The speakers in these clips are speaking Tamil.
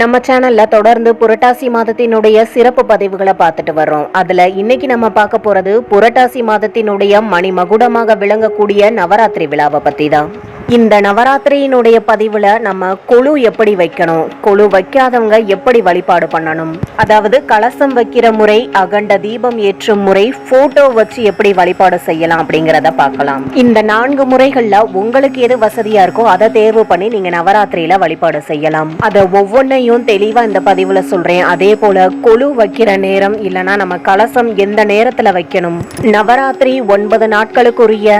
நம்ம சேனல்ல தொடர்ந்து புரட்டாசி மாதத்தினுடைய சிறப்பு பதிவுகளை பார்த்துட்டு வர்றோம். அதுல இன்னைக்கு நம்ம பார்க்க போறது புரட்டாசி மாதத்தினுடைய மணிமகுடமாக விளங்கக்கூடிய நவராத்திரி விழாவை பத்தி தான் இந்த நவராத்திரியினுடைய பதிவில் நம்ம கொழு எப்படி வைக்கணும்? கொழு வைக்காதவங்க எப்படி வழிபாடு பண்ணணும்? அதாவது கலசம் வைக்கிற முறை அகண்ட தீபம் ஏற்றும் முறை போட்டோ வச்சு எப்படி வழிபாடு செய்யலாம் அப்படிங்கிறத பார்க்கலாம். இந்த நான்கு முறைகளில் உங்களுக்கு எது வசதியாக இருக்கோ அதை தேர்வு பண்ணி நீங்கள் நவராத்திரியில் வழிபாடு செய்யலாம். அதை ஒவ்வொன்றையும் தெளிவாக இந்த பதிவில் சொல்கிறேன் அதே போல் கொழு வைக்கிற நேரம் இல்லைனா நம்ம கலசம் எந்த நேரத்தில் வைக்கணும்? நவராத்திரி ஒன்பது நாட்களுக்குரிய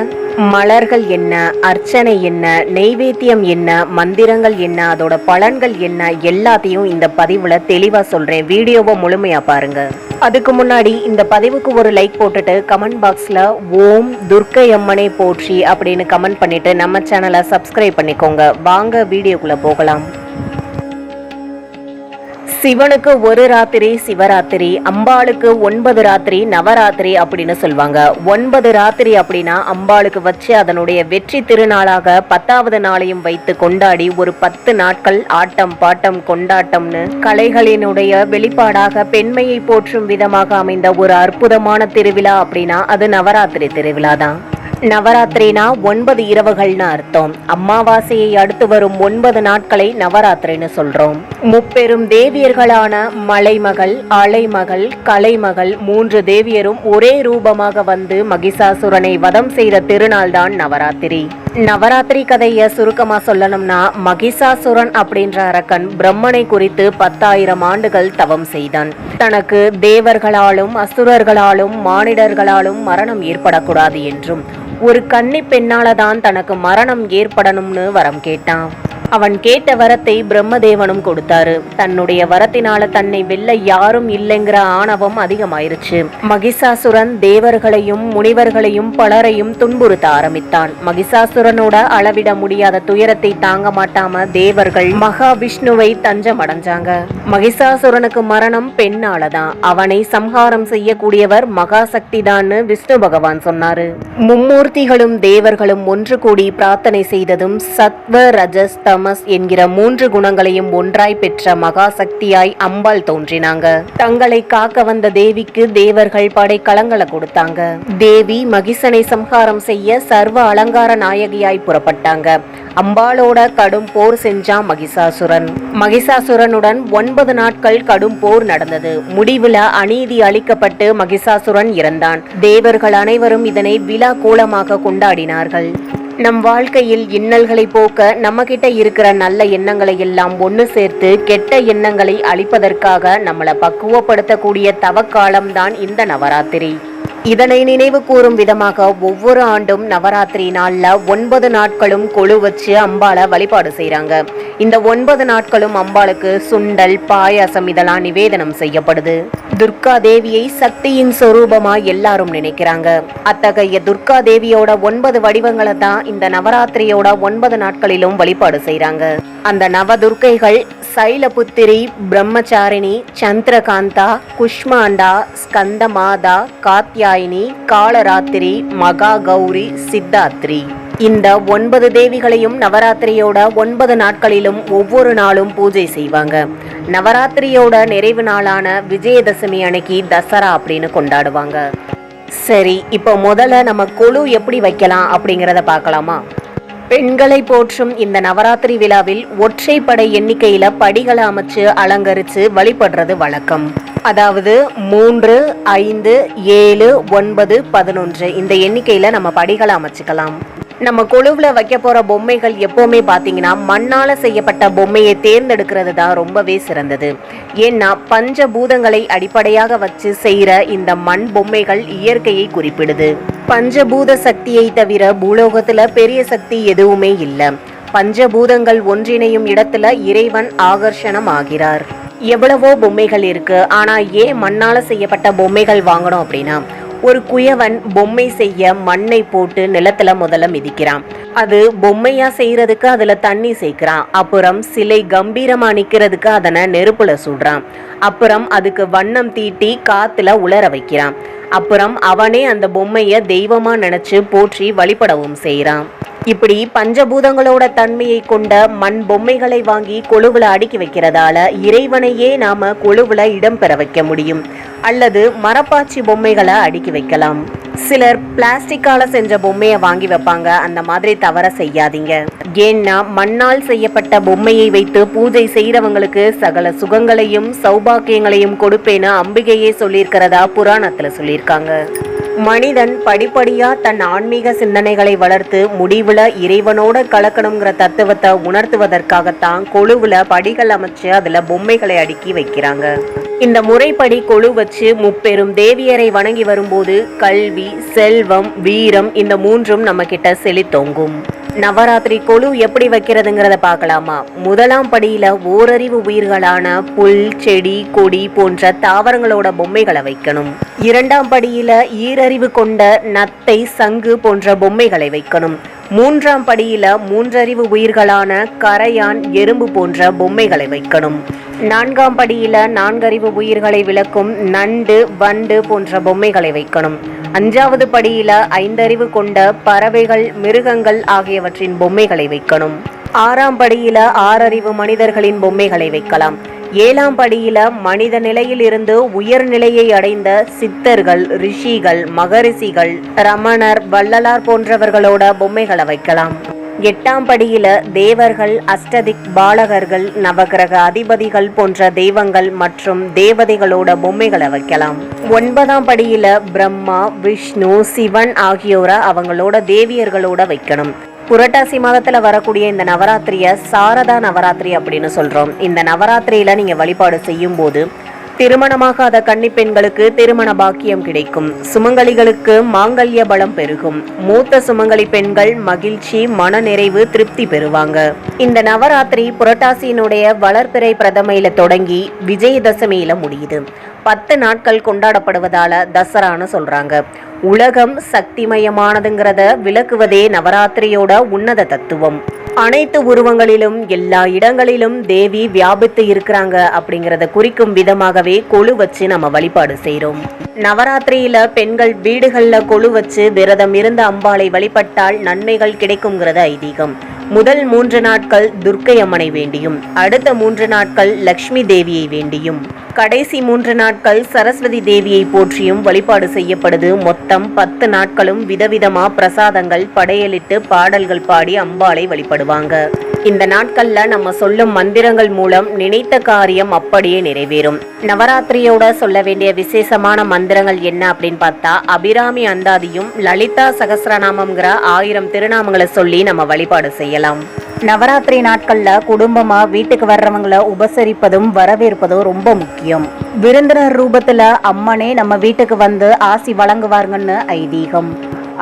மலர்கள் என்ன? அர்ச்சனை என்ன? என்ன நெய்வேத்தியம் என்ன மந்திரங்கள் என்ன அதோட பலன்கள் என்ன எல்லாத்தையும் இந்த பதிவுல தெளிவா சொல்றேன். வீடியோவை முழுமையா பாருங்க. அதுக்கு முன்னாடி இந்த பதிவுக்கு ஒரு லைக் போட்டுட்டு கமெண்ட் பாக்ஸ்ல ஓம் துர்க்கை அம்மனை போற்றி அப்படின்னு கமெண்ட் பண்ணிட்டு நம்ம சேனலை சப்ஸ்கிரைப் பண்ணிக்கோங்க. வாங்க வீடியோக்குள்ள போகலாம். சிவனுக்கு ஒரு ராத்திரி சிவராத்திரி அம்பாளுக்கு ஒன்பது ராத்திரி நவராத்திரி அப்படின்னு சொல்லுவாங்க ஒன்பது ராத்திரி அப்படின்னா அம்பாளுக்கு வச்சு அதனுடைய வெற்றி திருநாளாக பத்தாவது நாளையும் வைத்து கொண்டாடி ஒரு பத்து நாட்கள் ஆட்டம் பாட்டம் கொண்டாட்டம்னு கலைகளினுடைய வெளிப்பாடாக பெண்மையை போற்றும் விதமாக அமைந்த ஒரு அற்புதமான திருவிழா அப்படின்னா அது நவராத்திரி திருவிழா தான் நவராத்திரினா ஒன்பது இரவுகள்னு அர்த்தம். அமாவாசையை அடுத்து வரும் ஒன்பது நாட்களை நவராத்திரின்னு சொல்றோம். முப்பெரும் தேவியர்களான மலைமகள் அலைமகள் கலைமகள் மூன்று தேவியரும் ஒரே ரூபமாக வந்து மகிஷாசுரனை வதம் செய்த திருநாள்தான் நவராத்திரி. நவராத்திரி கதையை சுருக்கமாக சொல்லணும்னா மகிஷாசுரன் அப்படின்ற அரக்கன் பிரம்மனை குறித்து பத்தாயிரம் ஆண்டுகள் தவம் செய்தான். தனக்கு தேவர்களாலும் அசுரர்களாலும் மானிடர்களாலும் மரணம் ஏற்படக்கூடாது என்றும் ஒரு கன்னி பெண்ணால தான் தனக்கு மரணம் ஏற்படணும்னு வரம் கேட்டான். அவன் கேட்ட வரத்தை பிரம்மதேவனும் கொடுத்தாரு. தன்னுடைய வரத்தினால தன்னை வெல்ல யாரும் இல்லைங்கிற ஆணவம் அதிகமாயிருச்சு. மகிஷாசுரன் தேவர்களையும் முனிவர்களையும் பலரையும் துன்புறுத்த ஆரம்பித்தான். மகிஷாசுரனோட அளவிட முடியாத துயரத்தை தாங்க மாட்டாம தேவர்கள் மகாவிஷ்ணுவை தஞ்சம் அடைஞ்சாங்க மகிஷாசுரனுக்கு மரணம் பெண்ணாலதான். அவனை சம்ஹாரம் செய்யக்கூடியவர் மகாசக்தி தான்னு விஷ்ணு பகவான் சொன்னாரு. மும்மூர்த்திகளும் தேவர்களும் ஒன்று கூடி பிரார்த்தனை செய்ததும் சத்வ ரஜஸ்த தமஸ் என்கிற மூன்று குணங்களையும் ஒன்றாய் பெற்ற மகாசக்தியாய் அம்பாள் தோன்றினாங்க. தங்களை காக்க வந்த தேவிக்கு தேவர்கள் படைக்கலங்களை கொடுத்தாங்க. தேவி மகிஷனை சம்ஹாரம் செய்ய சர்வ அலங்கார நாயகியாய் புறப்பட்டாங்க. அம்பாளோட கடும் போர் செஞ்சான் மகிஷாசுரன். மகிஷாசுரனுடன் ஒன்பது நாட்கள் கடும் போர் நடந்தது. முடிவுல அநீதி அளிக்கப்பட்டு மகிஷாசுரன் இறந்தான். தேவர்கள் அனைவரும் இதனை விழா கோலமாக கொண்டாடினார்கள். நம் வாழ்க்கையில் இன்னல்களை போக்க நம்மகிட்ட இருக்கிற நல்ல எண்ணங்களை எல்லாம் ஒன்று சேர்த்து கெட்ட எண்ணங்களை அழிப்பதற்காக நம்மளை பக்குவப்படுத்தக்கூடிய தவக்காலம்தான் இந்த நவராத்திரி. இதனை நினைவு கூறும் விதமாக ஒவ்வொரு ஆண்டும் நவராத்திரி நாளில் ஒன்பது நாட்களும் கொழு வச்சு அம்பாளை வழிபாடு செய்கிறாங்க இந்த ஒன்பது நாட்களும் அம்பாளுக்கு சுண்டல் பாயாசம் இதெல்லாம் நிவேதனம் செய்யப்படுது. துர்கா தேவியை சக்தியின் சொரூபமா எல்லாரும் நினைக்கிறாங்க. அத்தகைய துர்கா தேவியோட ஒன்பது வடிவங்களை தான் இந்த நவராத்திரியோட ஒன்பது நாட்களிலும் வழிபாடு செய்கிறாங்க அந்த நவ துர்க்கைகள் சைலபுத்திரி பிரம்மச்சாரிணி சந்திரகாந்தா குஷ்மாண்டா ஸ்கந்தமாதா காத்யாயினி காலராத்திரி மகா கௌரி சித்தாத்ரி இந்த ஒன்பது தேவிகளையும் நவராத்திரியோட ஒன்பது நாட்களிலும் ஒவ்வொரு நாளும் பூஜை செய்வாங்க. நவராத்திரியோட நிறைவு நாளான விஜயதசமி அன்னைக்கு தசரா அப்படின்னு கொண்டாடுவாங்க. சரி இப்போ முதல்ல நம்ம குழு எப்படி வைக்கலாம் அப்படிங்கிறத பார்க்கலாமா? பெண்களை போற்றும் இந்த நவராத்திரி விழாவில் ஒற்றைப்படை எண்ணிக்கையில படிகளை அமைச்சு அலங்கரிச்சு வழிபடுறது வழக்கம். அதாவது மூன்று ஐந்து ஏழு ஒன்பது பதினொன்று இந்த எண்ணிக்கையில நம்ம படிகளை அமைச்சுக்கலாம். நம்ம கொழுவில் வைக்க போகிற பொம்மைகள் எப்போவுமே பார்த்தீங்கன்னா மண்ணால் செய்யப்பட்ட பொம்மையை தேர்ந்தெடுக்கிறது தான் ரொம்பவே சிறந்தது. ஏன்னா பஞ்சபூதங்களை அடிப்படையாக வச்சு செய்கிற இந்த மண் பொம்மைகள் இயற்கையை குறிப்பிடுது. பஞ்சபூத சக்தியை தவிர பூலோகத்தில் பெரிய சக்தி எதுவுமே இல்லை. பஞ்சபூதங்கள் ஒன்றிணையும் இடத்துல இறைவன் ஆகர்ஷணம் ஆகிறார் எவ்வளவோ பொம்மைகள் இருக்கு. ஆனா ஏன் மண்ணால செய்யப்பட்ட பொம்மைகள் வாங்கணும் அப்படின்னா ஒரு குயவன் பொம்மை செய்ய மண்ணை போட்டு நிலத்துல முதல்ல மிதிக்கிறான். அது பொம்மையா செய்யறதுக்கு அதுல தண்ணி சேர்க்கிறான். அப்புறம் சிலை கம்பீரமா நிக்கிறதுக்கு அதனை நெருப்புல சுடுறான். அப்புறம் அதுக்கு வண்ணம் தீட்டி காத்துல உலர வைக்கிறான். அப்புறம் அவனே அந்த பொம்மைய தெய்வமா நினைச்சு போற்றி வழிபடவும் செய்யறான் இப்படி பஞ்சபூதங்களோட தன்மையை கொண்ட மண் பொம்மைகளை வாங்கி கொழுவுல அடுக்கி வைக்கிறதால இறைவனையே நாம கொழுவுல இடம் பெற வைக்க முடியும். அல்லது மரப்பாச்சி பொம்மைகளை அடுக்கி வைக்கலாம். சிலர் பிளாஸ்டிக்கால செஞ்ச பொம்மையை வாங்கி வைப்பாங்க. அந்த மாதிரி தவற செய்யாதீங்க. ஏன்னா மண்ணால் செய்யப்பட்ட பொம்மையை வைத்து பூஜை செய்யறவங்களுக்கு சகல சுகங்களையும் சௌபாக்கியங்களையும் கொடுப்பேன்னு அம்பிகையே சொல்லியிருக்கிறதா புராணத்துல சொல்லியிருக்காங்க. மனிதன் படிப்படியா தன் ஆன்மீக சிந்தனைகளை வளர்த்து முடிவுல இறைவனோட கலக்கணுங்கிற தத்துவத்தை உணர்த்துவதற்காகத்தான் கொழுவுல படிகள் அமைச்சு அதுல பொம்மைகளை அடுக்கி வைக்கிறாங்க. இந்த முறைப்படி கொழு வச்சு முப்பெரும் தேவியரை வணங்கி வரும்போது கல்வி செல்வம் வீரம் இந்த மூன்றும் நம்ம கிட்ட செழித்தோங்கும். நவராத்திரி கொழு எப்படி வைக்கிறதுங்கிறத பார்க்கலாமா? முதலாம் படியில ஓரறிவு உயிர்களான புல் செடி கொடி போன்ற தாவரங்களோட பொம்மைகளை வைக்கணும். இரண்டாம் படியில ஈரறிவு கொண்ட நத்தை சங்கு போன்ற பொம்மைகளை வைக்கணும். மூன்றாம் படியில மூன்றறிவு உயிர்களான கரையான் எறும்பு போன்ற பொம்மைகளை வைக்கணும். நான்காம் படியில நான்கறிவு உயிர்களை விளக்கும் நண்டு வண்டு போன்ற பொம்மைகளை வைக்கணும். அஞ்சாவது படியில ஐந்தறிவு கொண்ட பறவைகள் மிருகங்கள் ஆகியவற்றின் பொம்மைகளை வைக்கணும். ஆறாம் படியில ஆறறிவு மனிதர்களின் பொம்மைகளை வைக்கலாம். ஏழாம் படியில மனித நிலையில் இருந்து உயர்நிலையை அடைந்த சித்தர்கள் ரிஷிகள் மகரிஷிகள் ரமணர் வள்ளலார் போன்றவர்களோட பொம்மைகளை வைக்கலாம். எட்டாம் படியில தேவர்கள் அஷ்டதிக் பாலகர்கள் நவகிரக அதிபதிகள் போன்ற தெய்வங்கள் மற்றும் தேவதைகளோட பொம்மைகளை வைக்கலாம். ஒன்பதாம் படியில பிரம்மா விஷ்ணு சிவன் ஆகியோரை அவங்களோட தேவியர்களோட வைக்கணும். புரட்டாசி மாதத்துல வரக்கூடிய இந்த நவராத்திரியை சாரதா நவராத்திரி அப்படின்னு சொல்றோம். இந்த நவராத்திரியில நீங்க வழிபாடு செய்யும் போது திருமணமாகாத கன்னி பெண்களுக்கு திருமண பாக்கியம் கிடைக்கும். சுமங்கலிகளுக்கு மாங்கல்ய பலம் பெருகும். மூத்த சுமங்கலி பெண்கள் மகிழ்ச்சி மனநிறைவு திருப்தி பெறுவாங்க. இந்த நவராத்திரி புரட்டாசியினுடைய வளர்பிறை பிரதமையில தொடங்கி விஜயதசமியில முடியுது. பத்து நாட்கள் கொண்டாடப்படுவதால தசரான்னு சொல்றாங்க. உலகம் சக்திமயமானதுங்கிறத விளக்குவதே நவராத்திரியோட உன்னத தத்துவம். அனைத்து உருவங்களிலும் எல்லா இடங்களிலும் தேவி வியாபித்து இருக்கிறாங்க அப்படிங்கிறத குறிக்கும் விதமாகவே கொழு வச்சு நம்ம வழிபாடு செய்கிறோம் நவராத்திரியில பெண்கள் வீடுகளில் கொழு வச்சு விரதம் இருந்த அம்பாளை வழிபட்டால் நன்மைகள் கிடைக்குங்கிறது ஐதீகம். முதல் மூன்று நாட்கள் துர்க்கை அம்மனை வேண்டியும் அடுத்த மூன்று நாட்கள் லக்ஷ்மி தேவியை வேண்டியும். கடைசி மூன்று நாட்கள் சரஸ்வதி தேவியை போற்றியும் வழிபாடு செய்யப்படுது. மொத்தம் பத்து நாட்களும் விதவிதமா பிரசாதங்கள் படையலிட்டு பாடல்கள் பாடி அம்பாளை வழிபடுவாங்க. இந்த நாட்கள்ல நம்ம சொல்லும் மந்திரங்கள் மூலம் நினைத்த காரியம் அப்படியே நிறைவேறும். நவராத்திரியோட சொல்ல வேண்டிய விசேஷமான மந்திரங்கள் என்ன அப்படின்னு பார்த்தா அபிராமி அந்தாதியும் லலிதா சகசிரநாமம்ங்கிற ஆயிரம் திருநாமங்களை சொல்லி நம்ம வழிபாடு செய்யலாம். நவராத்திரி நாட்களில் குடும்பமாக வீட்டுக்கு வர்றவங்கள உபசரிப்பதும் வரவேற்பதும் ரொம்ப முக்கியம். விருந்தினர் ரூபத்துல அம்மனே நம்ம வீட்டுக்கு வந்து ஆசி வழங்குவாருங்கன்னு ஐதீகம்.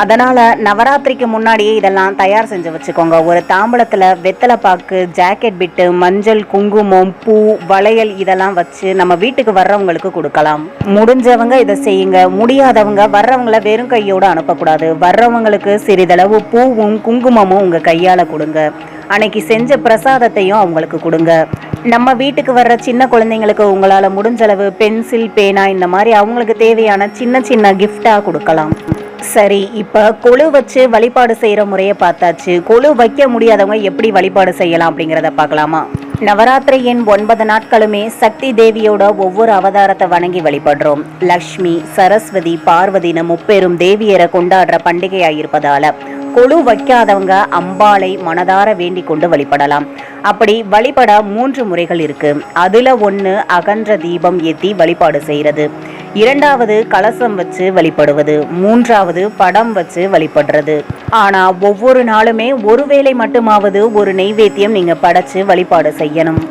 அதனால நவராத்திரிக்கு முன்னாடியே இதெல்லாம் தயார் செஞ்சு வச்சுக்கோங்க. ஒரு தாம்பளத்தில் வெத்தலை பாக்கு ஜாக்கெட் பிட்டு மஞ்சள் குங்குமம் பூ வளையல் இதெல்லாம் வச்சு நம்ம வீட்டுக்கு வர்றவங்களுக்கு கொடுக்கலாம். முடிஞ்சவங்க இதை செய்யுங்க. முடியாதவங்க வர்றவங்கள வெறும் கையோடு அனுப்பக்கூடாது. வர்றவங்களுக்கு சிறிதளவு பூவும் குங்குமமும் உங்கள் கையால் கொடுங்க. அன்னைக்கு செஞ்ச பிரசாதத்தையும் அவங்களுக்கு கொடுங்க. நம்ம வீட்டுக்கு வர்ற சின்ன குழந்தைங்களுக்கு உங்களால் முடிஞ்சளவு பென்சில் பேனா இந்த மாதிரி அவங்களுக்கு தேவையான சின்ன சின்ன கிஃப்டாக கொடுக்கலாம். சரி இப்போ கொழு வச்சு வழிபாடு செய்கிற முறையை பார்த்தாச்சு. கொழு வைக்க முடியாதவங்க எப்படி வழிபாடு செய்யலாம் அப்படிங்கிறத பார்க்கலாமா? நவராத்திரியின் ஒன்பது நாட்களுமே சக்தி தேவியோட ஒவ்வொரு அவதாரத்தை வணங்கி வழிபடுறோம். லக்ஷ்மி சரஸ்வதி பார்வதினு முப்பெரும் தேவியரை கொண்டாடுற பண்டிகையாக இருப்பதால கொழு வைக்காதவங்க அம்பாளை மனதார வேண்டி கொண்டு வழிபடலாம். அப்படி வழிபட மூன்று முறைகள் இருக்கு. அதுல ஒன்று அகன்ற தீபம் ஏத்தி வழிபாடு செய்கிறது இரண்டாவது கலசம் வச்சு வழிபடுவது. மூன்றாவது படம் வச்சு வழிபடுறது. ஆனா ஒவ்வொரு நாளுமே ஒருவேளை மட்டுமாவது ஒரு நெய்வேத்தியம் நீங்க படைச்சு வழிபாடு செய்யணும்.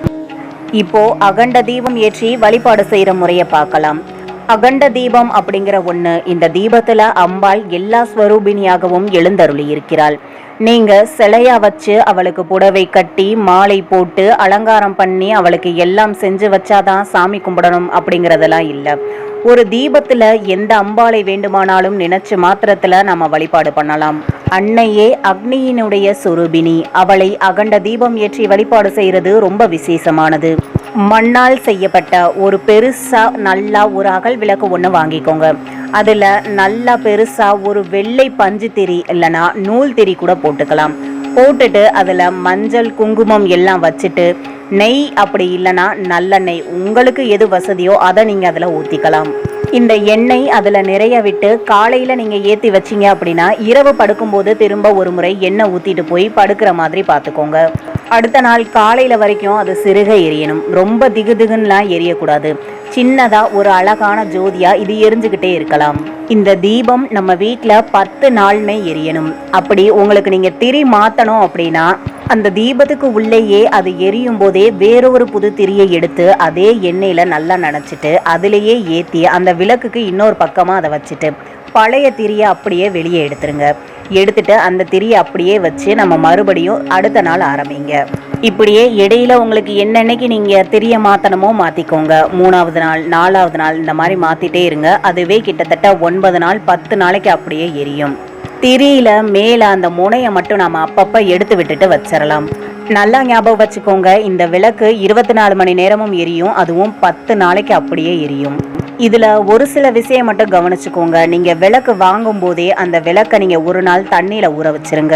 இப்போ அகண்ட தீபம் ஏற்றி வழிபாடு செய்யற முறையை பார்க்கலாம். அகண்ட தீபம் அப்படிங்கிற ஒண்ணு இந்த தீபத்துல அம்பாள் எல்லா ஸ்வரூபிணியாகவும் எழுந்தருளி இருக்கிறாள் நீங்க சிலையா வச்சு அவளுக்கு புடவை கட்டி மாலை போட்டு அலங்காரம் பண்ணி அவளுக்கு எல்லாம் செஞ்சு வச்சாதான் சாமி கும்பிடணும் அப்படிங்கறதெல்லாம் இல்லை. ஒரு தீபத்துல எந்த அம்பாளை வேண்டுமானாலும் நினைச்சு மாத்திரத்துல நம்ம வழிபாடு பண்ணலாம். அன்னையே அக்னியினுடைய சுரூபிணி. அவளை அகண்ட தீபம் ஏற்றி வழிபாடு செய்யறது ரொம்ப விசேஷமானது. மண்ணால் செய்யப்பட்ட ஒரு பெருசாக நல்லா ஒரு அகல் விளக்கு ஒன்று வாங்கிக்கோங்க. அதில் நல்லா பெருசாக ஒரு வெள்ளை பஞ்சு திரி இல்லைன்னா நூல் திரி கூட போட்டுக்கலாம். போட்டுட்டு அதில் மஞ்சள் குங்குமம் எல்லாம் வச்சுட்டு நெய் அப்படி இல்லைன்னா நல்லெண்ணெய் உங்களுக்கு எது வசதியோ அதை நீங்கள் அதில் ஊற்றிக்கலாம் இந்த எண்ணெய் அதில் நிறைய விட்டு காலையில் நீங்கள் ஏற்றி வச்சீங்க அப்படின்னா இரவு படுக்கும்போது திரும்ப ஒரு முறை எண்ணெய் ஊற்றிட்டு போய் படுக்கிற மாதிரி பார்த்துக்கோங்க அடுத்த நாள் காலையில் வரைக்கும் அது சிறுக எரியணும். ரொம்ப திகு திகுன்னுலாம் எரியக்கூடாது. சின்னதாக ஒரு அழகான ஜோதியாக இது எரிஞ்சுக்கிட்டே இருக்கலாம். இந்த தீபம் நம்ம வீட்டில் பத்து நாளுமே எரியணும். அப்படி உங்களுக்கு நீங்கள் திரி மாற்றணும் அப்படின்னா அந்த தீபத்துக்கு உள்ளேயே அது எரியும் போதே வேறொரு புது திரியை எடுத்து அதே எண்ணெயில் நல்லா நனைச்சிட்டு அதிலேயே ஏற்றி அந்த விளக்குக்கு இன்னொரு பக்கமாக அதை வச்சுட்டு பழைய திரியை அப்படியே வெளியே எடுத்துருங்க. எடுத்துட்டு அந்த திரியை அப்படியே வச்சு நம்ம மறுபடியும் அடுத்த நாள் ஆரம்பிங்க. இப்படியே இடையில உங்களுக்கு என்னன்னைக்கு நீங்கள் திரிய மாற்றணுமோ மாற்றிக்கோங்க மூணாவது நாள் நாலாவது நாள் இந்த மாதிரி மாற்றிட்டே இருங்க. அதுவே கிட்டத்தட்ட ஒன்பது நாள் பத்து நாளைக்கு அப்படியே எரியும். திரியில மேலே அந்த முனையை மட்டும் நம்ம அப்பப்போ எடுத்து விட்டுட்டு வச்சிடலாம் நல்லா ஞாபகம் வச்சுக்கோங்க இந்த விளக்கு இருபத்தி நாலு மணி நேரமும் எரியும். அதுவும் பத்து நாளைக்கு அப்படியே எரியும். இதில் ஒரு சில விஷயம் மட்டும் கவனிச்சுக்கோங்க. நீங்கள் விளக்கு வாங்கும் போதே அந்த விளக்கை நீங்கள் ஒரு நாள் தண்ணியில் ஊற வச்சிருங்க.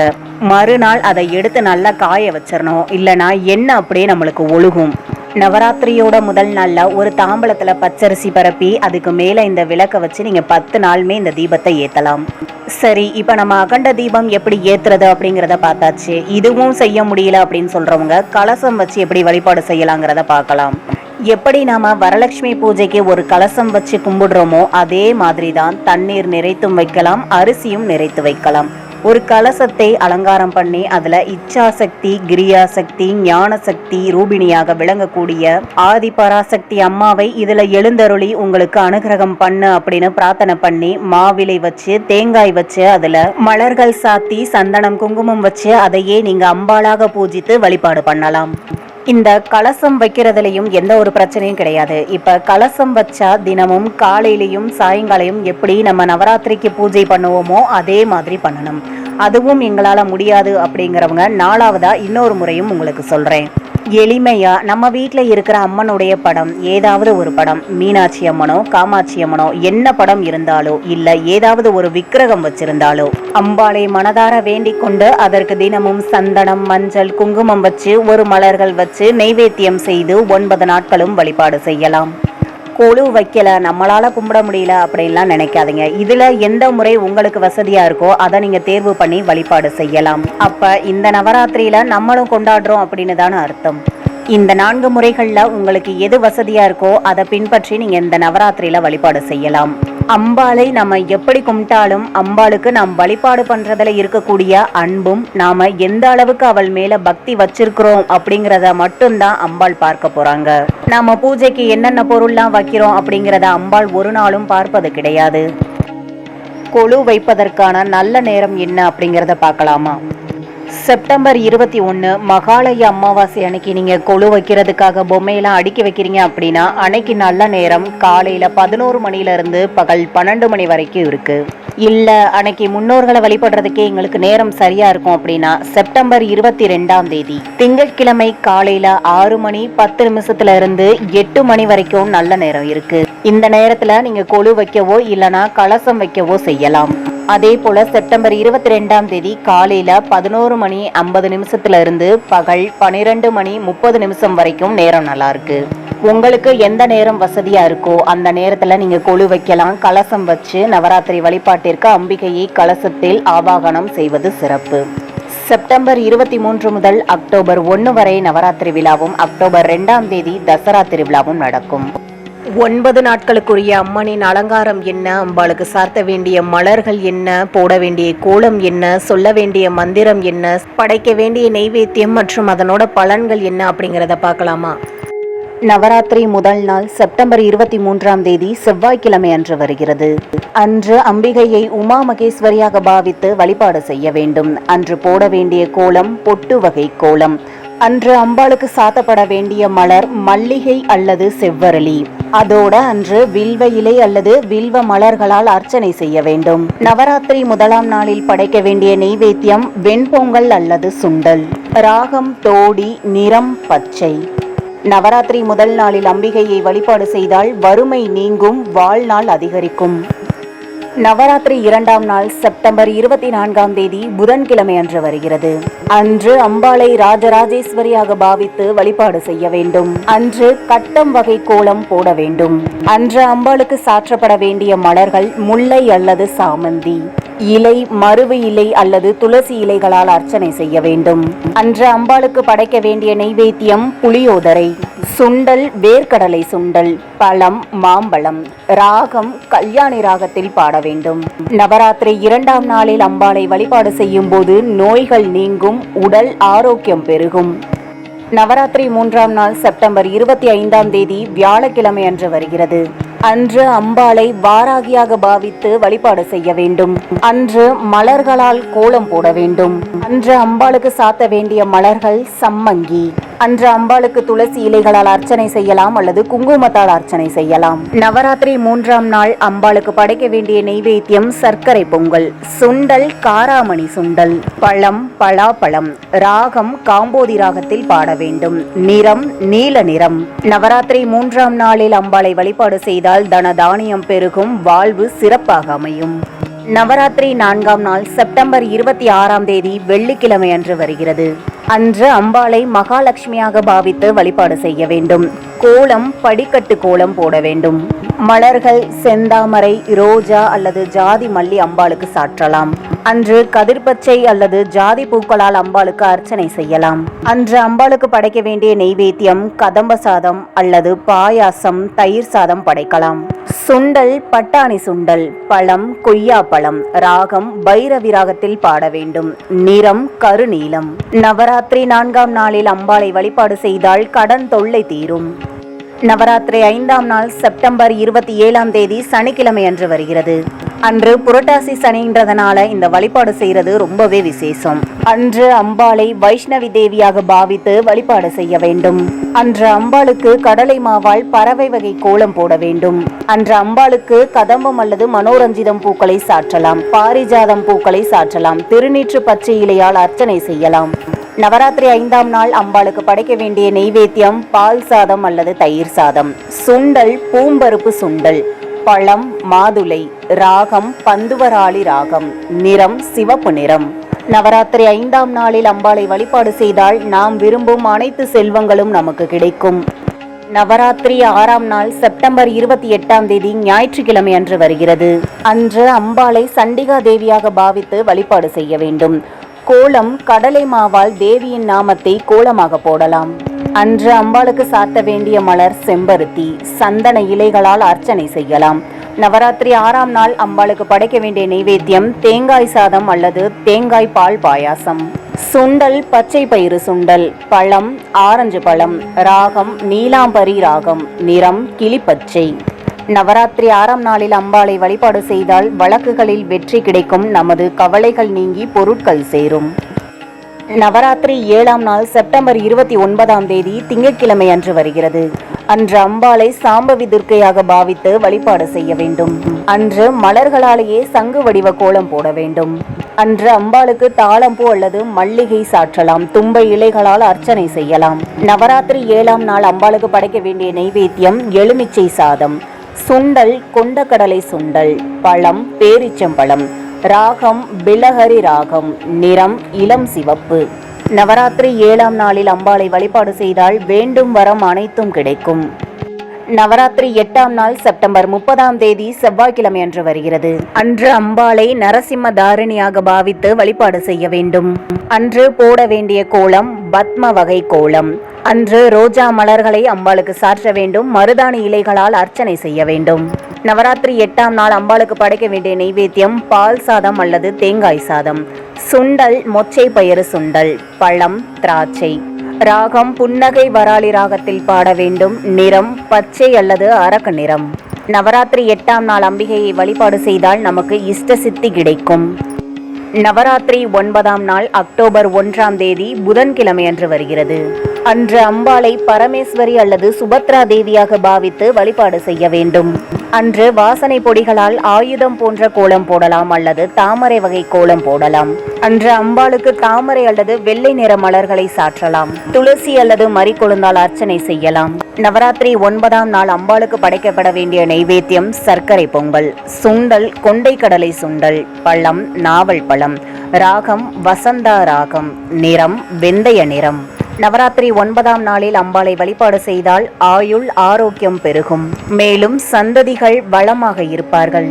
மறுநாள் அதை எடுத்து நல்லா காய வச்சிடணும் இல்லைன்னா எண்ணெய் அப்படியே நம்மளுக்கு ஒழுகும். நவராத்திரியோட முதல் நாளில் ஒரு தாம்பளத்தில் பச்சரிசி பரப்பி அதுக்கு மேலே இந்த விளக்கை வச்சு நீங்கள் பத்து நாளுமே இந்த தீபத்தை ஏற்றலாம் சரி இப்போ நம்ம அகண்ட தீபம் எப்படி ஏற்றுறது அப்படிங்கிறத பார்த்தாச்சு. இதுவும் செய்ய முடியல அப்படின்னு சொல்கிறவங்க கலசம் வச்சு எப்படி வழிபாடு செய்யலாங்கிறத பார்க்கலாம். எப்படி நாம வரலட்சுமி பூஜைக்கு ஒரு கலசம் வச்சு கும்பிடுறோமோ அதே மாதிரி தான் தண்ணீர் நிறைத்தும் வைக்கலாம் அரிசியும் நிறைத்து வைக்கலாம். ஒரு கலசத்தை அலங்காரம் பண்ணி அதில் இச்சாசக்தி கிரியாசக்தி ஞானசக்தி ரூபிணியாக விளங்கக்கூடிய ஆதி பராசக்தி அம்மாவை இதில் எழுந்தருளி உங்களுக்கு அனுகிரகம் பண்ணு அப்படின்னு பிரார்த்தனை பண்ணி மாவிலை வச்சு தேங்காய் வச்சு அதில் மலர்கள் சாத்தி சந்தனம் குங்குமம் வச்சு அதையே நீங்கள் அம்பாளாக பூஜித்து வழிபாடு பண்ணலாம். இந்த கலசம் வைக்கிறதுலையும் எந்த ஒரு பிரச்சனையும் கிடையாது. இப்போ கலசம் வச்சா தினமும் காலையிலையும் சாயங்காலையும் எப்படி நம்ம நவராத்திரிக்கு பூஜை பண்ணுவோமோ அதே மாதிரி பண்ணணும். அதுவும் எங்களால் முடியாது அப்படிங்கிறவங்க நாலாவதாக இன்னொரு முறையும் உங்களுக்கு சொல்கிறேன் எளிமையா நம்ம வீட்டில் இருக்கிற அம்மனுடைய படம் ஏதாவது ஒரு படம் மீனாட்சி அம்மனோ காமாட்சி அம்மனோ என்ன படம் இருந்தாலோ இல்ல ஏதாவது ஒரு விக்கிரகம் வச்சிருந்தாலோ அம்பாளை மனதார வேண்டிக் கொண்டு அதற்கு தினமும் சந்தனம் மஞ்சள் குங்குமம் வச்சு ஒரு மலர்கள் வச்சு நெய்வேத்தியம் செய்து ஒன்பது நாட்களும் வழிபாடு செய்யலாம். கொழு வைக்கல நம்மளால கும்பிட முடியல அப்படின்லாம் நினைக்காதீங்க. இதுல எந்த முறை உங்களுக்கு வசதியா இருக்கோ அதை நீங்க தேர்வு பண்ணி வழிபாடு செய்யலாம். அப்ப இந்த நவராத்திரியில நம்மளும் கொண்டாடுறோம் அப்படின்னு தானே அர்த்தம். இந்த நான்கு முறைகள்ல உங்களுக்கு எது வசதியாக இருக்கோ அதை பின்பற்றி நீங்க இந்த நவராத்திரியில வழிபாடு செய்யலாம். அம்பாளை நம்ம எப்படி கும்பிட்டாலும் அம்பாளுக்கு நாம் வழிபாடு பண்ணுறதுல இருக்கக்கூடிய அன்பும் நாம் எந்த அளவுக்கு அவள் மேலே பக்தி வச்சிருக்கிறோம் அப்படிங்கிறத மட்டும்தான் அம்பாள் பார்க்க போகிறாங்க நாம் பூஜைக்கு என்னென்ன பொருள்லாம் வைக்கிறோம் அப்படிங்கிறத அம்பாள் ஒரு நாளும் பார்ப்பது கிடையாது. கொழு வைப்பதற்கான நல்ல நேரம் என்ன அப்படிங்கிறத பார்க்கலாமா? செப்டம்பர் இருபத்தி ஒன்று மகாலய அமாவாசை அன்னைக்கு நீங்கள் கொழு வைக்கிறதுக்காக பொம்மையெல்லாம் அடுக்கி வைக்கிறீங்க அப்படின்னா அன்னைக்கு நல்ல நேரம் காலையில் பதினோரு மணிலேருந்து பகல் பன்னெண்டு மணி வரைக்கும் இருக்குது இல்லை அன்னைக்கு முன்னோர்களை வழிபடுறதுக்கே எங்களுக்கு நேரம் சரியாக இருக்கும் அப்படின்னா செப்டம்பர் இருபத்தி ரெண்டாம் தேதி. திங்கட்கிழமை காலையில் ஆறு மணி பத்து நிமிஷத்துல இருந்து எட்டு மணி வரைக்கும் நல்ல நேரம் இருக்குது இந்த நேரத்தில் நீங்கள் கொழு வைக்கவோ இல்லைனா கலசம் வைக்கவோ செய்யலாம். அதே போல செப்டம்பர் இருபத்தி ரெண்டாம் தேதி காலையில பதினோரு மணி ஐம்பது நிமிஷத்துல இருந்து பகல் பனிரெண்டு மணி முப்பது நிமிஷம் வரைக்கும் நேரம் நல்லா இருக்கு. உங்களுக்கு எந்த நேரம் வசதியா இருக்கோ அந்த நேரத்துல நீங்க கொழு வைக்கலாம் கலசம் வச்சு நவராத்திரி வழிபாட்டிற்கு அம்பிகையை கலசத்தில் ஆவாகனம் செய்வது சிறப்பு. செப்டம்பர் இருபத்தி மூன்று முதல் அக்டோபர் ஒன்று வரை நவராத்திரி விழாவும் அக்டோபர் ரெண்டாம் தேதி தசரா திருவிழாவும் நடக்கும். ஒன்பது நாட்களுக்குரிய அம்மனின் அலங்காரம் என்ன? அம்பாளுக்கு சார்த்த வேண்டிய மலர்கள் என்ன? போட வேண்டிய கோலம் என்ன? சொல்ல வேண்டிய மந்திரம் என்ன? படைக்க வேண்டிய நெய்வேத்தியம் மற்றும் அதனோட பலன்கள் என்ன அப்படிங்கிறத பார்க்கலாமா? நவராத்திரி முதல் நாள் செப்டம்பர் இருபத்தி மூன்றாம் தேதி செவ்வாய்க்கிழமை அன்று வருகிறது. அன்று அம்பிகையை உமா மகேஸ்வரியாக பாவித்து வழிபாடு செய்ய வேண்டும். அன்று போட வேண்டிய கோலம் பொட்டு வகை கோலம். அன்று அம்பாளுக்கு சாத்தப்பட வேண்டிய மலர் மல்லிகை அல்லது செவ்வரளி. அதோட அன்று வில்வ இலை அல்லது வில்வ மலர்களால் அர்ச்சனை செய்ய வேண்டும். நவராத்திரி முதலாம் நாளில் படைக்க வேண்டிய நெய்வேத்தியம் வெண்பொங்கல் அல்லது சுண்டல். ராகம் தோடி நிறம் பச்சை. நவராத்திரி முதல் நாளில் அம்பிகையை வழிபாடு செய்தால் வறுமை நீங்கும் வாழ்நாள் அதிகரிக்கும். நவராத்திரி இரண்டாம் நாள் செப்டம்பர் இருபத்தி நான்காம் தேதி புதன்கிழமை அன்று வருகிறது. அன்று அம்பாளை ராஜராஜேஸ்வரியாக பாவித்து வழிபாடு செய்ய வேண்டும். அன்று கட்டம் வகை கோலம் போட வேண்டும். அன்று அம்பாளுக்கு சாற்றப்பட வேண்டிய மலர்கள் முல்லை அல்லது சாமந்தி. இலை மருவு இலை அல்லது துளசி இலைகளால் அர்ச்சனை செய்ய வேண்டும். அன்று அம்பாளுக்கு படைக்க வேண்டிய நெய்வேத்தியம் புளியோதரை சுண்டல் வேர்க்கடலை சுண்டல் பழம் மாம்பழம் ராகம் கல்யாணி ராகத்தில் பாட வேண்டும். நவராத்திரி இரண்டாம் நாளில் அம்பாளை வழிபாடு செய்யும் போது நோய்கள் நீங்கும் உடல் ஆரோக்கியம் பெருகும். நவராத்திரி மூன்றாம் நாள் செப்டம்பர் இருபத்தி ஐந்தாம் தேதி வியாழக்கிழமை அன்று வருகிறது. அன்று அம்பாளை வாராகியாக பாவித்து வழிபாடு செய்ய வேண்டும். அன்று மலர்களால் கோலம் போட வேண்டும். அன்று அம்பாளுக்கு சாத்த வேண்டிய மலர்கள் சம்மங்கி. அன்று அம்பாளுக்கு துளசி இலைகளால் அர்ச்சனை செய்யலாம் அல்லது குங்குமத்தால் அர்ச்சனை செய்யலாம். நவராத்திரி மூன்றாம் நாள் அம்பாளுக்கு படைக்க வேண்டிய நெய்வேத்தியம் சர்க்கரை பொங்கல் சுண்டல் காராமணி சுண்டல் பழம் பலாப்பழம் ராகம் காம்போதி ராகத்தில் பாட வேண்டும். நிறம் நீல நிறம். நவராத்திரி மூன்றாம் நாளில் அம்பாளை வழிபாடு செய்தால் தனதானியம் பெருகும் வாழ்வு சிறப்பாக அமையும். நவராத்திரி நான்காம் நாள் செப்டம்பர் இருபத்தி ஆறாம் தேதி வெள்ளிக்கிழமை அன்று வருகிறது. அன்று அம்பாளை மகாலட்சுமியாக பாவித்து வழிபாடு செய்ய வேண்டும். கோலம் படிக்கட்டு கோலம் போட வேண்டும். மலர்கள் செந்தாமரை ரோஜா அல்லது ஜாதி மல்லி அம்பாளுக்கு சாற்றலாம். அன்று கதிர்பச்சை அல்லது ஜாதி பூக்களால் அம்பாளுக்கு அர்ச்சனை செய்யலாம். அன்று அம்பாளுக்கு படைக்க வேண்டிய நெய்வேத்தியம் கதம்ப சாதம் அல்லது பாயாசம் தயிர் சாதம் படைக்கலாம். சுண்டல் பட்டாணி சுண்டல் பழம் கொய்யா பழம் ராகம் பைரவி ராகத்தில் பாட வேண்டும். நிறம் கருநீலம். நவராத்திரி நான்காம் நாளில் அம்பாளை வழிபாடு செய்தால் கடன் தொல்லை தீரும். நவராத்திரி ஐந்தாம் நாள் செப்டம்பர் இருபத்தி ஏழாம் தேதி சனிக்கிழமை அன்று வருகிறது. அன்று புரட்டாசி சனின்றதுனால இந்த வழிபாடு செய்யறது ரொம்பவே விசேஷம். அன்று அம்பாளை வைஷ்ணவி தேவியாக பாவித்து வழிபாடு செய்ய வேண்டும். அன்று அம்பாளுக்கு கடலை மாவால் பறவை வகை கோலம் போட வேண்டும். அன்று அம்பாளுக்கு கதம்பம் அல்லது மனோரஞ்சிதம் பூக்களை சாற்றலாம். பாரிஜாதம் பூக்களை சாற்றலாம். திருநீற்று பச்சை இலையால் அர்ச்சனை செய்யலாம். நவராத்திரி ஐந்தாம் நாள் அம்பாளுக்கு படைக்க வேண்டிய நெய்வேத்தியம் பால் சாதம் அல்லது தயிர் சாதம். சுண்டல் பூம்பருப்பு சுண்டல் பழம் மாதுளை ராகம் பந்துவராளி ராகம் நிறம் சிவப்பு நிறம். நவராத்திரி ஐந்தாம் நாளில் அம்பாளை வழிபாடு செய்தால் நாம் விரும்பும் அனைத்து செல்வங்களும் நமக்கு கிடைக்கும். நவராத்திரி ஆறாம் நாள் செப்டம்பர் இருபத்தி எட்டாம் தேதி ஞாயிற்றுக்கிழமை அன்று வருகிறது. அன்று அம்பாளை சண்டிகா தேவியாக பாவித்து வழிபாடு செய்ய வேண்டும். கோலம் கடலை மாவால் தேவியின் நாமத்தை கோலமாக போடலாம். அன்று அம்பாளுக்கு சாத்த வேண்டிய மலர் செம்பருத்தி சந்தன இலைகளால் அர்ச்சனை செய்யலாம். நவராத்திரி ஆறாம் நாள் அம்பாளுக்கு படைக்க வேண்டிய நைவேத்தியம் தேங்காய் சாதம் அல்லது தேங்காய் பால் பாயாசம். சுண்டல் பச்சை பயிறு சுண்டல் பழம் ஆரஞ்சு பழம் ராகம் நீலாம்பரி ராகம் நிறம் கிளிப்பச்சை. நவராத்திரி ஆறாம் நாளில் அம்பாளை வழிபாடு செய்தால் வழக்குகளில் வெற்றி கிடைக்கும். நமது கவலைகள் நீங்கி பொருட்கள் சேரும். நவராத்திரி ஏழாம் நாள் செப்டம்பர் இருபத்தி ஒன்பதாம் தேதி திங்கட்கிழமை அன்று வருகிறது. அன்று அம்பாளை சாம்பவி துர்க்கையாக பாவித்து வழிபாடு செய்ய வேண்டும். அன்று மலர்களாலேயே சங்கு வடிவ கோலம் போட வேண்டும். அன்று அம்பாளுக்கு தாளம்பூ அல்லது மல்லிகை சாற்றலாம். தும்பை இலைகளால் அர்ச்சனை செய்யலாம். நவராத்திரி ஏழாம் நாள் அம்பாளுக்கு படைக்க வேண்டிய நைவேத்தியம் எலுமிச்சை சாதம். சுண்டல் கொண்டக்கடலை சுண்டல் பழம் பேரிச்சம்பழம் ராகம் பிலஹரி ராகம் நிறம் இளம் சிவப்பு. நவராத்திரி ஏழாம் நாளில் அம்பாளை வழிபாடு செய்தால் வேண்டும் வரம் அனைத்தும் கிடைக்கும். நவராத்திரி எட்டாம் நாள் செப்டம்பர் முப்பதாம் தேதி செவ்வாய்க்கிழமை அன்று வருகிறது. அன்று அம்பாளை நரசிம்ம தாரிணியாக பாவித்து வழிபாடு செய்ய வேண்டும். அன்று போட வேண்டிய கோலம் பத்ம வகை கோலம். அன்று ரோஜா மலர்களை அம்பாளுக்கு சாற்ற வேண்டும். மருதாணி இலைகளால் அர்ச்சனை செய்ய வேண்டும். நவராத்திரி எட்டாம் நாள் அம்பாளுக்கு படைக்க வேண்டிய நைவேத்தியம் பால் சாதம் அல்லது தேங்காய் சாதம். சுண்டல் மொச்சை பயிறு சுண்டல் பழம் திராட்சை. ராகம் புன்னகை வராளி ராகத்தில் பாட வேண்டும். நிறம் பச்சை அல்லது அரக்கு நிறம். நவராத்திரி எட்டாம் நாள் அம்பிகையை வழிபாடு செய்தால் நமக்கு இஷ்ட சித்தி கிடைக்கும். நவராத்திரி ஒன்பதாம் நாள் அக்டோபர் ஒன்றாம் தேதி புதன்கிழமை அன்று வருகிறது. அன்று அம்பாளை பரமேஸ்வரி அல்லது சுபத்ரா தேவியாக பாவித்து வழிபாடு செய்ய வேண்டும். அன்று வாசனை பொடிகளால் ஆயுதம் போன்ற கோலம் போடலாம் அல்லது தாமரை வகை கோலம் போடலாம். அன்று அம்பாளுக்கு தாமரை அல்லது வெள்ளை நிற மலர்களை சாற்றலாம். துளசி அல்லது மறிக்கொழுந்தால் அர்ச்சனை செய்யலாம். நவராத்திரி ஒன்பதாம் நாள் அம்பாளுக்கு படைக்கப்பட வேண்டிய நைவேத்தியம் சர்க்கரை பொங்கல். சுண்டல் கொண்டை கடலை சுண்டல் பழம் நாவல் பழம் ராகம் வசந்தா ராகம் நிறம் வெந்தய நிறம். நவராத்திரி ஒன்பதாம் நாளில் அம்பாளை வழிபாடு செய்தால் ஆயுள் ஆரோக்கியம் பெருகும். மேலும் சந்ததிகள் வளமாக இருப்பார்கள்.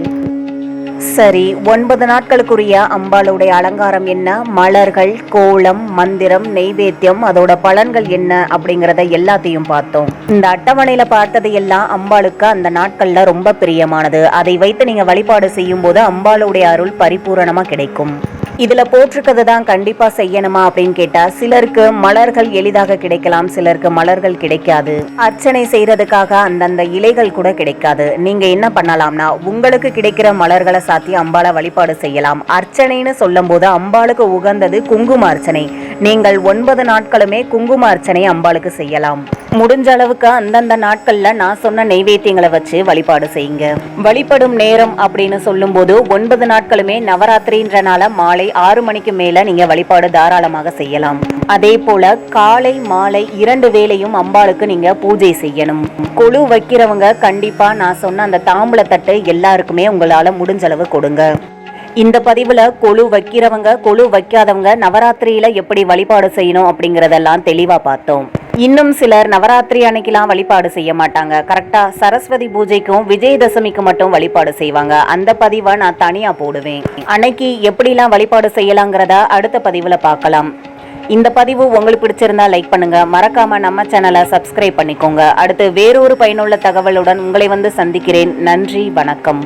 சரி ஒன்பது நாட்களுக்குரிய அம்பாளுடைய அலங்காரம் என்ன? மலர்கள் கோலம் மந்திரம் நெய்வேத்தியம் அதோட பலன்கள் என்ன? அப்படிங்கறத எல்லாத்தையும் பார்த்தோம். இந்த அட்டவணையில பார்த்தது எல்லாம் அம்பாளுக்கு அந்த நாட்கள்ல ரொம்ப பிரியமானது. அதை வைத்து நீங்க வழிபாடு செய்யும் போது அம்பாளுடைய அருள் பரிபூரணமா கிடைக்கும். இதுல போட்டிருக்கிறது தான் கண்டிப்பா செய்யணுமா அப்படின்னு கேட்டா சிலருக்கு மலர்கள் எளிதாக கிடைக்கலாம் சிலருக்கு மலர்கள் கிடைக்காது. அர்ச்சனை செய்யறதுக்காக அந்தந்த இலைகள் கூட கிடைக்காது. நீங்க என்ன பண்ணலாம்னா உங்களுக்கு கிடைக்கிற மலர்களை சாத்தி அம்பாளை வழிபாடு செய்யலாம். அர்ச்சனைன்னு சொல்லும் போது அம்பாளுக்கு உகந்தது குங்கும அர்ச்சனை. நீங்கள் ஒன்பது நாட்களுமே குங்கும அர்ச்சனை அம்பாளுக்கு செய்யலாம். முடிஞ்ச அளவுக்கு அந்தந்த நாட்கள்ல நான் சொன்ன நெய்வேத்தியங்களை வச்சு வழிபாடு செய்யுங்க. வழிபடும் நேரம் அப்படின்னு சொல்லும்போது ஒன்பது நாட்களுமே நவராத்திரின்றனால மாலை ஆறு மணிக்கு மேல நீங்க வழிபாடு தாராளமாக செய்யலாம். அதே போல காலை மாலை இரண்டு வேளையும் அம்பாளுக்கு நீங்க பூஜை செய்யணும். கொழு வைக்கிறவங்க கண்டிப்பா நான் சொன்ன அந்த தாம்பூல எல்லாருக்குமே உங்களால முடிஞ்ச அளவு கொடுங்க. இந்த பதிவுல கொழு வைக்கிறவங்க கொழு வைக்காதவங்க நவராத்திரியில எப்படி வழிபாடு செய்யணும் அப்படிங்கிறதெல்லாம் தெளிவா பார்த்தோம். இன்னும் சிலர் நவராத்திரி அன்னைக்கெல்லாம் வழிபாடு செய்ய மாட்டாங்க. கரெக்டா சரஸ்வதி பூஜைக்கும் விஜயதசமிக்கு மட்டும் வழிபாடு செய்வாங்க. அந்த பதிவை நான் தனியா போடுவேன். அன்னைக்கு எப்படிலாம் வழிபாடு செய்யலாங்கிறத அடுத்த பதிவுல பார்க்கலாம். இந்த பதிவு உங்களுக்கு பிடிச்சிருந்தா லைக் பண்ணுங்க. மறக்காம நம்ம சேனலை சப்ஸ்கிரைப் பண்ணிக்கோங்க. அடுத்து வேறொரு பயனுள்ள தகவலுடன் உங்களை வந்து சந்திக்கிறேன். நன்றி வணக்கம்.